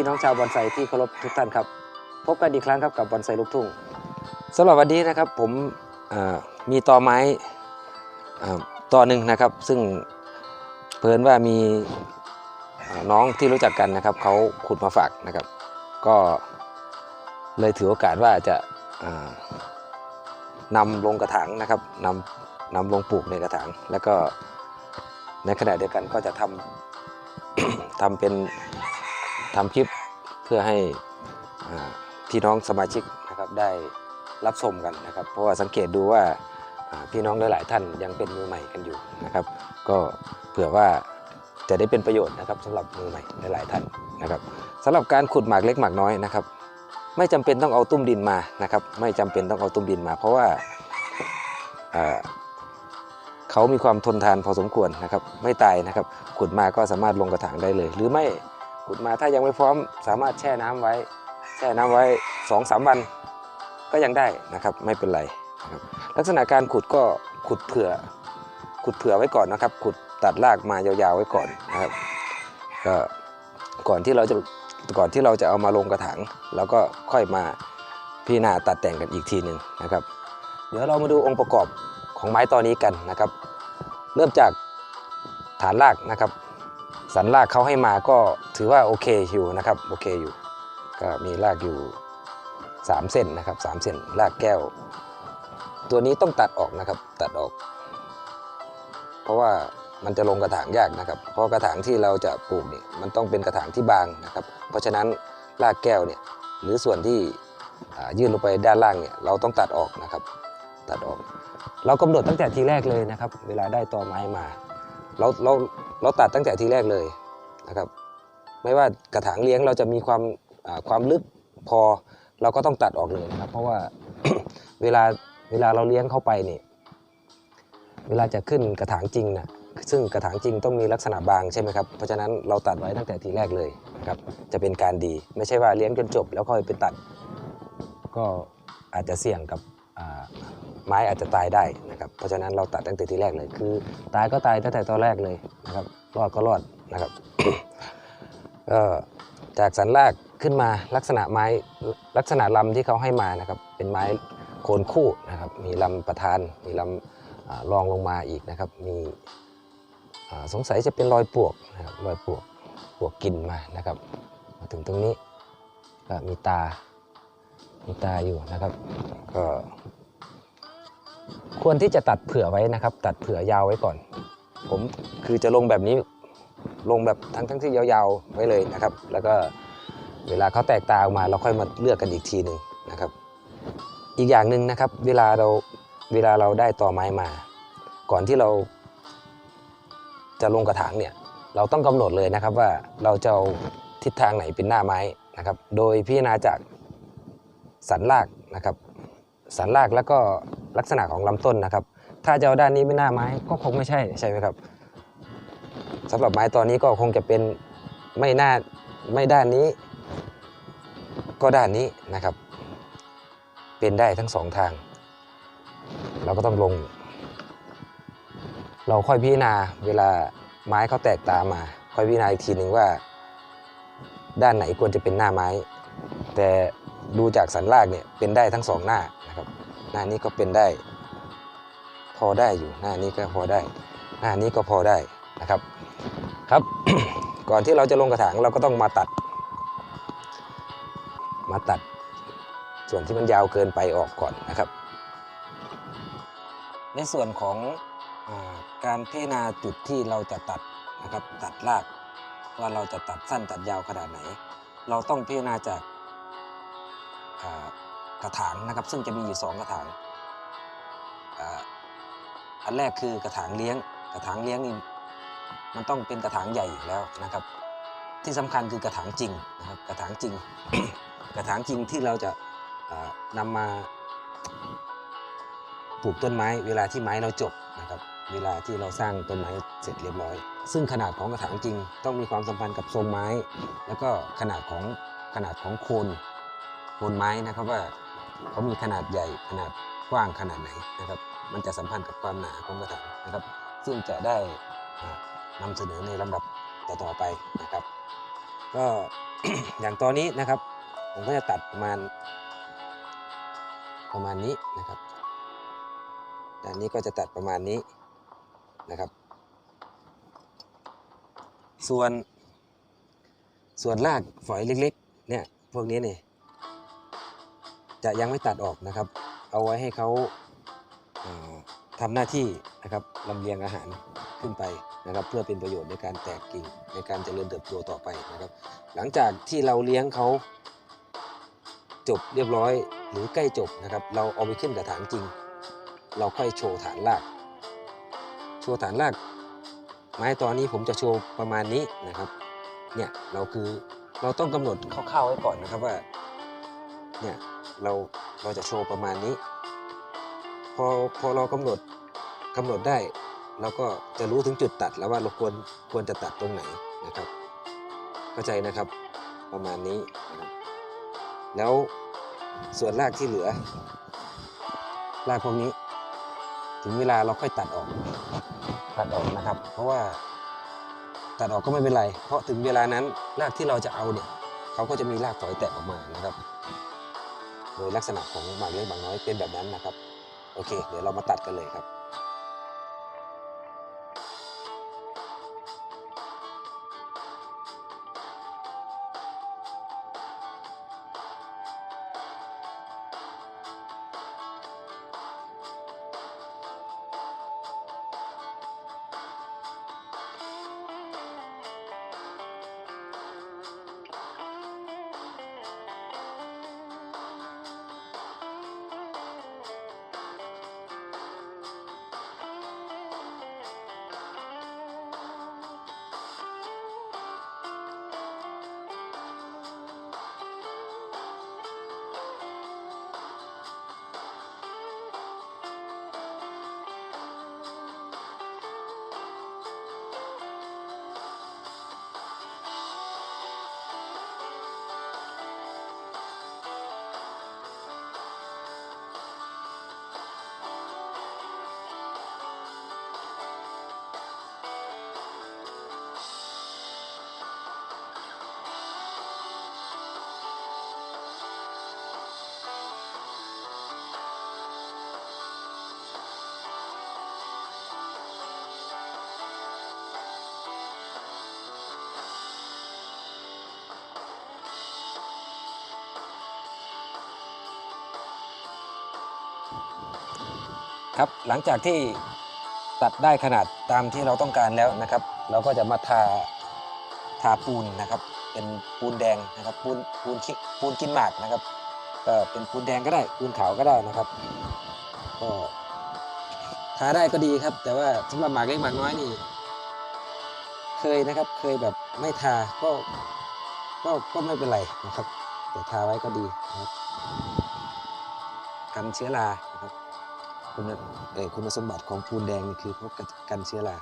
วัสดีพี่น้องชาวบอนไซที่เคารพทุกท่านครับ พบกันอีกครั้งครับกับบอนไซลูกทุ่งสำหรับวันนี้นะครับผมมีตอไม้เอ่อตอหนึ่งนะครับ ซึ่งเพิ่นว่ามีน้องที่รู้จักกันนะครับเขาขุดมาฝากนะครับ ก็เลยถือโอกาสว่าจะเอ่อนำลงกระถางนะครับนำนำลงปลูกในกระถาง แล้วก็ในขณะเดียวกันก็จะทำทำเป็น ทำคลิปเพื่อให้พี่น้องสมาชิกนะครับได้รับชมกันนะครับ เพราะว่าสังเกตดูว่าพี่น้องหลายๆท่านยังเป็นมือใหม่กันอยู่นะครับ ก็เผื่อว่าจะได้เป็นประโยชน์นะครับสำหรับมือใหม่หลายๆท่านนะครับสำหรับการขุดหมากเล็กหมากน้อยนะครับ ไม่จำเป็นต้องเอาตุ้มดินมานะครับ ไม่จำเป็นต้องเอาตุ้มดินมา เพราะว่าเขามีความทนทานพอสมควรนะครับ ไม่ตายนะครับ ขุดมาก็สามารถลงกระถางได้เลย หรือไม่ ขุดมาถ้ายังไม่พร้อมสามารถแช่น้ำไว้ แช่น้ำไว้2อสวันก็ยังได้นะครับไม่เป็นไรนะครับลักษณะการขุดก็ขุดเผื่อ ขุดเผื่อไว้ก่อนนะครับ ขุดตัดรากมายาวๆไว้ก่อนนะครับก็ก่อนที่เราจะก่อนที่เราจะเอามาลงกระถางเราก็ค่อยมาพิจารณาตัดแต่งกันอีกทีหนึ่งนะครับ เดี๋ยวเรามาดูองค์ประกอบของไม้ตอนนี้กันนะครับ เริ่มจากฐานรากนะครับ สันรากเขาให้มาก็ถือว่าโอเคอยู่นะครับโอเคอยู่ ก็มีรากอยู่ 3 เส้นนะครับ3เส้นรากแก้ว ตัวนี้ต้องตัดออกนะครับตัดออก เพราะว่ามันจะลงกระถางยากนะครับ เพราะกระถางที่เราจะปลูกนี่มันต้องเป็นกระถางที่บางนะครับ เพราะฉะนั้นรากแก้วเนี่ยหรือส่วนที่ยื่นลงไปด้านล่างเนี่ยเราต้องตัดออกนะครับ ตัดออก เรากำหนดตั้งแต่ทีแรกเลยนะครับ เวลาได้ตอไม้มา เราเราเราตัดตั้งแต่ทีแรกเลยนะครับ ไม่ว่ากระถางเลี้ยงเราจะมีความความลึกพอเราก็ต้องตัดออกเลยนะครับ เพราะว่าเวลาเวลาเราเลี้ยงเข้าไปนี่เวลาจะขึ้นกระถางจริงนะซึ่งกระถางจริงต้องมีลักษณะบางใช่ไหมครับเพราะฉะนั้นเราตัดไว้ตั้งแต่ทีแรกเลยนะครับ จะเป็นการดี ไม่ใช่ว่าเลี้ยงจนจบ แล้วค่อยไปตัด ก็อาจจะเสี่ยงกับไม้อาจจะตายได้นะครับ เพราะฉะนั้นเราตัดตั้งแต่ทีแรกเลยคือ ตายก็ตายตั้งแต่ตอนแรกเลยนะครับรอดก็รอดนะครับก็จากสันรากขึ้นมาลักษณะไม้ลักษณะลำที่เขาให้มานะครับเป็นไม้โคนคู่นะครับมีลำประธานมีลำรองลงมาอีกนะครับมีสงสัยจะเป็นรอยปลวกนะครับรอยปลวกปลวกกินมานะครับ มาถึงตรงนี้ก็มีตามีตาอยู่นะครับ ก็ ควรที่จะตัดเผื่อไว้นะครับ ตัดเผื่อยาวไว้ก่อน ผมคือจะลงแบบนี้ลงแบบทั้งทั้งที่ยาวๆไว้เลยนะครับ แล้วก็เวลาเขาแตกตาออกมาเราค่อยมาเลือกกันอีกทีหนึ่งนะครับ อีกอย่างหนึ่งนะครับ เวลาเราเวลาเราได้ต่อไม้มา ก่อนที่เรา จะลงกระถางเนี่ยเราต้องกำหนดเลยนะครับว่าเราจะเอาทิศทางไหนเป็นหน้าไม้นะครับ โดยพิจารณาจากสันรากนะครับ สันรากแล้วก็ลักษณะของลำต้นนะครับ ถ้าจะเอาด้านนี้ไม่หน้าไม้ก็คงไม่ใช่ใช่ไหมครับสำหรับไม้ตอนนี้ก็คงจะเป็นไม่หน้าไม่ด้านนี้ ก็ด้านนี้นะครับ เป็นได้ทั้งสองทาง เราก็ต้องลง เราค่อยพิจารณาเวลาไม้เขาแตกตามา ค่อยพิจารณาอีกทีหนึ่งว่า ด้านไหนควรจะเป็นหน้าไม้ แต่ ดูจากสันรากเนี่ยเป็นได้ทั้งสองหน้านะครับ หน้านี้ก็เป็นได้ พอได้อยู่หน้านี้ก็พอได้ หน้านี้ก็พอได้นะครับครับ ก่อนที่เราจะลงกระถางเราก็ต้องมาตัด มาตัด ส่วนที่มันยาวเกินไปออกก่อนนะครับ ในส่วนของอการพิจารณาจุดที่เราจะตัดนะครับตัดรากว่าเราจะตัดสั้นตัดยาวขนาดไหน เราต้องพิจารณาจาก กระถางนะครับ ซึ่งจะมีอยู่ 2 กระถางอันแรกคือกระถางเลี้ยง กระถางเลี้ยงนี่มันต้องเป็นกระถางใหญ่อยู่แล้วนะครับ ที่สำคัญคือกระถางจริงนะครับกระถางจริง กระถางจริงที่เราจะอ่านำมาปลูกต้นไม้ เวลาที่ไม้เราจบนะครับเวลาที่เราสร้างต้นไม้เสร็จเรียบร้อย ซึ่งขนาดของกระถางจริง ต้องมีความสัมพันธ์กับทรงไม้ แล้วก็ขนาดของขนาดของโคน โคนไม้นะครับว่าเขามีขนาดใหญ่ขนาดกว้างขนาดไหนนะครับ มันจะสัมพันธ์กับความหนาของกระถางนะครับ ซึ่งจะได้อ่านำเสนอในลำดับต่อๆไปนะครับ ก็อย่างตอนนี้นะครับ ผมก็จะตัดประมาณ ประมาณนี้นะครับอันนี้ก็จะตัดประมาณนี้นะครับ ส่วนส่วนรากฝอยเล็กๆเนี่ยพวกนี้เนี่ย จะยังไม่ตัดออกนะครับ เอาไว้ให้เขาเอ่อทำหน้าที่นะครับลำเลียงอาหารขึ้นไปนะครับ เพื่อเป็นประโยชน์ในการแตกกิ่งในการเจริญเติบโตต่อไปนะครับ หลังจากที่เราเลี้ยงเขาจบเรียบร้อยหรือใกล้จบนะครับ เราเอาไปขึ้นกระถางจริง เราค่อยโชว์ฐานราก โชว์ฐานราก ไม้ตอนนี้ผมจะโชว์ประมาณนี้นะครับเนี่ยเราคือเราต้องกำหนดคร่าวๆไว้ก่อนนะครับว่าเนี่ย เราเราจะโชว์ประมาณนี้ พอพอเรากำหนดกำหนดได้ เราก็จะรู้ถึงจุดตัดแล้วว่าเราควรควรจะตัดตรงไหนนะครับ เข้าใจนะครับประมาณนี้นะครับแล้วส่วนรากที่เหลือรากพวกนี้ ถึงเวลาเราค่อยตัดออก ตัดออกนะครับ เพราะว่าตัดออกก็ไม่เป็นไร เพราะถึงเวลานั้นรากที่เราจะเอาเนี่ยเขาก็จะมีรากฝอยแตกออกมานะครับ โดยลักษณะของหมากเล็กหมางน้อยเป็นแบบนั้นนะครับ โอเค เดี๋ยวเรามาตัดกันเลยครับ ครับ หลังจากที่ตัดได้ขนาดตามที่เราต้องการแล้วนะครับ เราก็จะมาทาทาปูนนะครับ เป็นปูนแดงนะครับ ปูนปูนปูนกินหมากนะครับก็เป็นปูนแดงก็ได้ปูนขาวก็ได้นะครับก็ทาได้ก็ดีครับ แต่ว่าสำหรับหมากเล็กหมากน้อยนี่ เคยนะครับ เคยแบบไม่ทาก็ก็ก็ไม่เป็นไรนะครับ แต่ทาไว้ก็ดีนะครับ กันเชื้อรานะครับ คุณเอ่อคุณสมบัติของปูนแดงนี่คือพวกกันเชื้อรา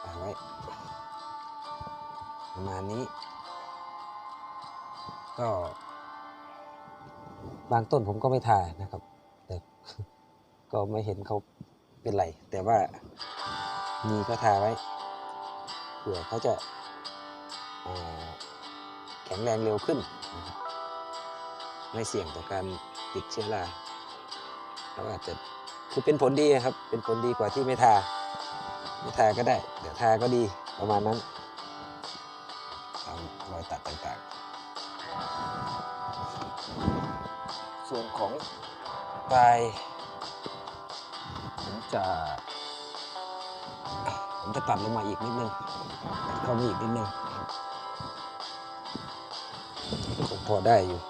เอาไว้ ประมาณนี้ ก็ บางต้นผมก็ไม่ทานะครับ แต่ก็ไม่เห็นเขาเป็นไร แต่ว่ามีก็ทาไว้เผื่อเขาจะาแข็งแรงเร็วขึ้น ไม่เสี่ยงต่อการติดเชื้อรา เราอาจจะคือเป็นผลดีครับ เป็นผลดีกว่าที่ไม่ทา ไม่ทาก็ได้เดี๋ยวทาก็ดีประมาณนั้นตามรอยตัดต่างๆ ส่วนของปลายผมจะผมจะตัดลงมาอีกนิดนึงเข้ามาอีกนิดนึงคงพอได้อยู่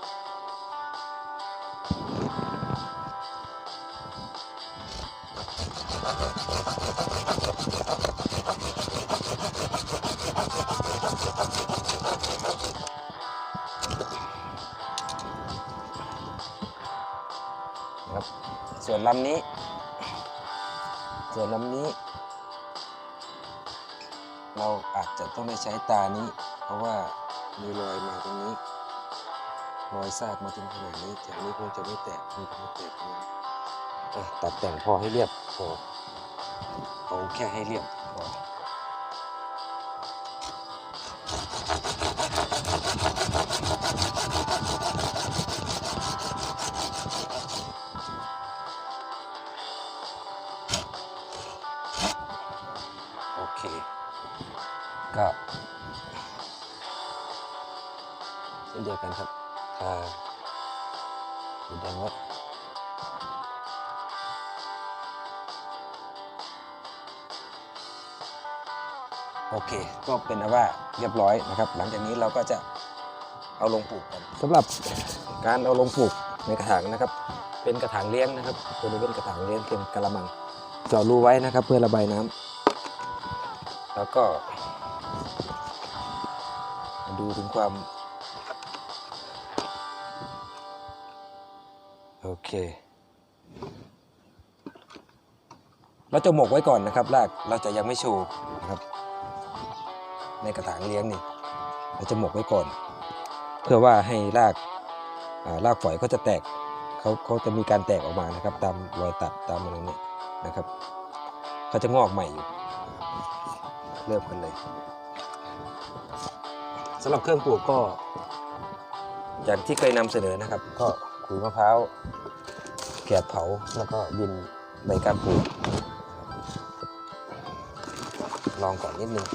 วนลำนี้ ส่วนลำนี้ เราอาจจะต้องได้ใช้ตานี้ เพราะว่ามีรอยมาตรงนี้รอยซากมาถึงขนาดนี้แถวนี้คงจะไม่แตกคงจะไม่แตกนะเอ้ยตัดแต่งพอให้เรียบพอเอาแค่ให้เรียบพอ โอเค ก็เป็นอันว่าเรียบร้อยนะครับ หลังจากนี้เราก็จะเอาลงปลูกกันสำหรับการเอาลงปลูกในกระถางนะครับ เป็นกระถางเลี้ยงนะครับตัวนี้เป็นกระถางเลี้ยงเป็นกระมังเจาะรูไว้นะครับ เพื่อระบายน้ำแล้วก็มาดูถึงความ โอเคเราจะหมกไว้ก่อนนะครับรากเราจะยังไม่โชว์นะครับ ในกระถางเลี้ยงนี่เราจะหมกไว้ก่อน เพื่อว่าให้รากรากฝอยเขาจะแตกเขาเขาจะมีการแตกออกมานะครับ ตามรอยตัดตามอะไรเนี่ยนะครับเขาจะงอกใหม่อยู่เริ่มกันเลยสำหรับเครื่องปลูกก็ อย่างที่เคยนำเสนอนะครับ ก็ขูดมะพร้าวแกบเผาแล้วก็บินใบการปลูกลองก่อนนิดนึง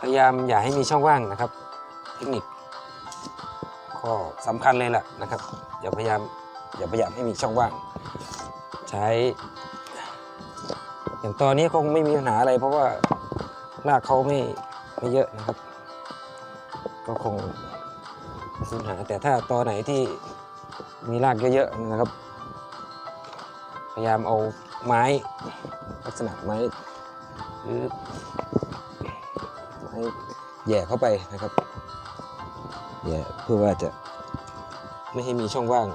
พยายามอย่าให้มีช่องว่างนะครับ เทคนิคข้อสำคัญเลยล่ะนะครับ อย่าพยายามอย่าพยายามให้มีช่องว่าง ใช้อย่างตอนนี้คงไม่มีปัญหาอะไร เพราะว่ารากเขาไม่ไม่เยอะนะครับ ก็คงไม่ปัญหาแต่ถ้าตอนไหนที่มีรากเยอะๆนะครับ พยายามเอาไม้ลักษณะไม้หรือ แย่เข้าไปนะครับแย่เพื่อว่าจะไม่ให้มีช่องว่าง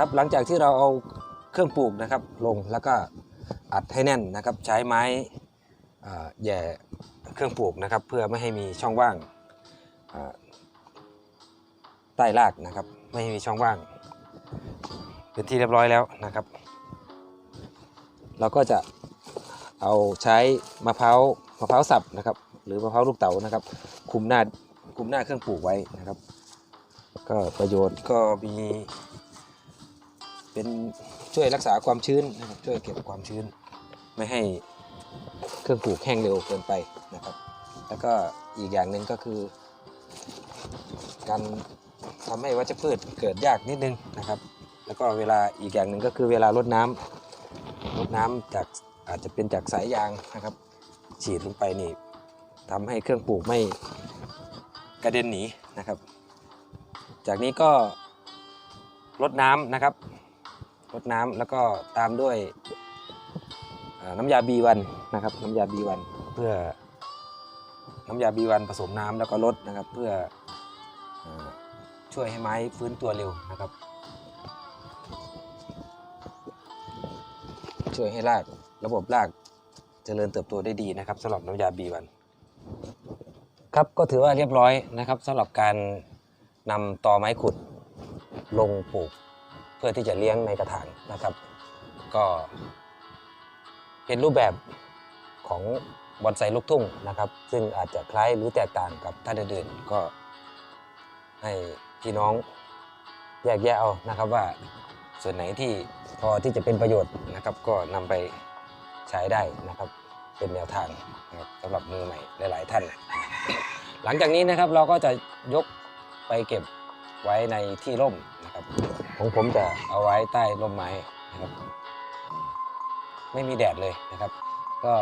ครับหลังจากที่เราเอาเครื่องปลูกนะครับลงแล้วก็อัดให้แน่นนะครับ ใช้ไม้แย่เครื่องปลูกนะครับ เพื่อไม่ให้มีช่องว่างใต้รากนะครับ ไม่ให้มีช่องว่าง เป็นที่เรียบร้อยแล้วนะครับ เราก็จะเอาใช้มะพร้าวมะพร้าวสับนะครับ หรือมะพร้าวลูกเต๋านะครับ คุมหน้าคุมหน้าเครื่องปลูกไว้นะครับ ก็ประโยชน์ก็มี เป็นช่วยรักษาความชื้นนะครับช่วยเก็บความชื้น ไม่ให้เครื่องปลูกแห้งเร็วเกินไปนะครับ แล้วก็อีกอย่างหนึ่งก็คือ การทำให้วัชพืชเกิดยากนิดนึงนะครับ แล้วก็เวลาอีกอย่างหนึ่งก็คือเวลารดน้ำรดน้ำจากอาจจะเป็นจากสายยางนะครับ ฉีดลงไปนี่ทำให้เครื่องปลูกไม่กระเด็นหนีนะครับ จากนี้ก็รดน้ำนะครับ รดน้ำแล้วก็ตามด้วยน้ำยา B1 นะครับน้ำยา B1 เพื่อน้ำยา B1 ผสมน้ำแล้วก็ลดนะครับ เพื่ออช่วยให้ไม้ฟื้นตัวเร็วนะครับ ช่วยให้รากระบบรากเจริญเติบโตได้ดีนะครับสำหรับน้ำยา B1 ครับก็ถือว่าเรียบร้อยนะครับสำหรับการนำตอไม้ขุดลงปลูก เพื่อที่จะเลี้ยงในกระถางนะครับ ก็เป็นรูปแบบของบอนไซลูกทุ่งนะครับ ซึ่งอาจจะคล้ายหรือแตกต่างกับท่านอื่นๆก็ให้พี่น้องแยกแยะเอานะครับว่าส่วนไหนที่พอที่จะเป็นประโยชน์นะครับ ก็นำไปใช้ได้นะครับ เป็นแนวทางนะครับสำหรับมือใหม่หลาย ๆ ท่าน หลังจากนี้นะครับเราก็จะยกไปเก็บไว้ในที่ร่มนะครับ ของผมจะเอาไว้ใต้ร่มไม้นะครับไม่มีแดดเลยนะครับ ก็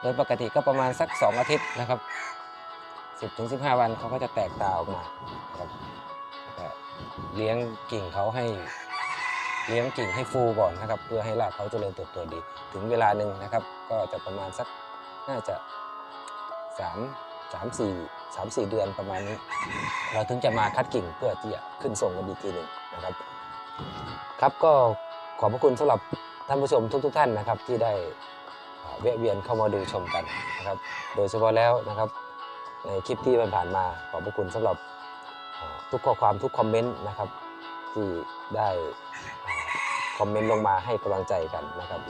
โดยปกติก็ประมาณสัก 2 อาทิตย์นะครับ 10ถึง15 วันเขาก็จะแตกตาออกมาครับเลี้ยงกิ่งเขาให้เลี้ยงกิ่งให้ฟูก่อนนะครับ เพื่อให้รากเขาเจริญเติบโตดี ถึงเวลาหนึ่งนะครับ ก็จะประมาณสักน่าจะ 3 3 4 3 4 เดือนประมาณนี้ เราถึงจะมาคัดกิ่งเพื่อที่จะขึ้นส่งกันอีกทีหนึ่งนะครับ ครับก็ขอบพระคุณสำหรับท่านผู้ชมทุกๆทท่านนะครับ ที่ได้แวะเวียนเข้ามาดูชมกันนะครับ โดยเฉพาะแล้วนะครับ ในคลิปที่ผ่านมาขอบพระคุณสำหรับทุกข้อความทุกคอมเมนต์นะครับ ที่ได้คอมเมนต์ลงมาให้กำลังใจกันนะครับ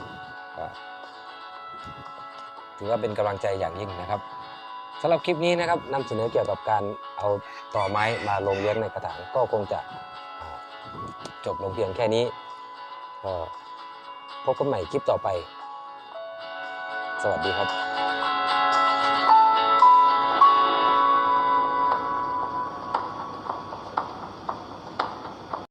ถือว่าเป็นกำลังใจอย่างยิ่งนะครับำหรับคลิปนี้นะครับนำเสนอเกี่ยวกับการเอาต่อไม้มาลงเลี้ยงในกระถางก็คงจะจบลงเพียงแค่นี้ก็พบกันใหม่คลิปต่อไป สวัสดีครับ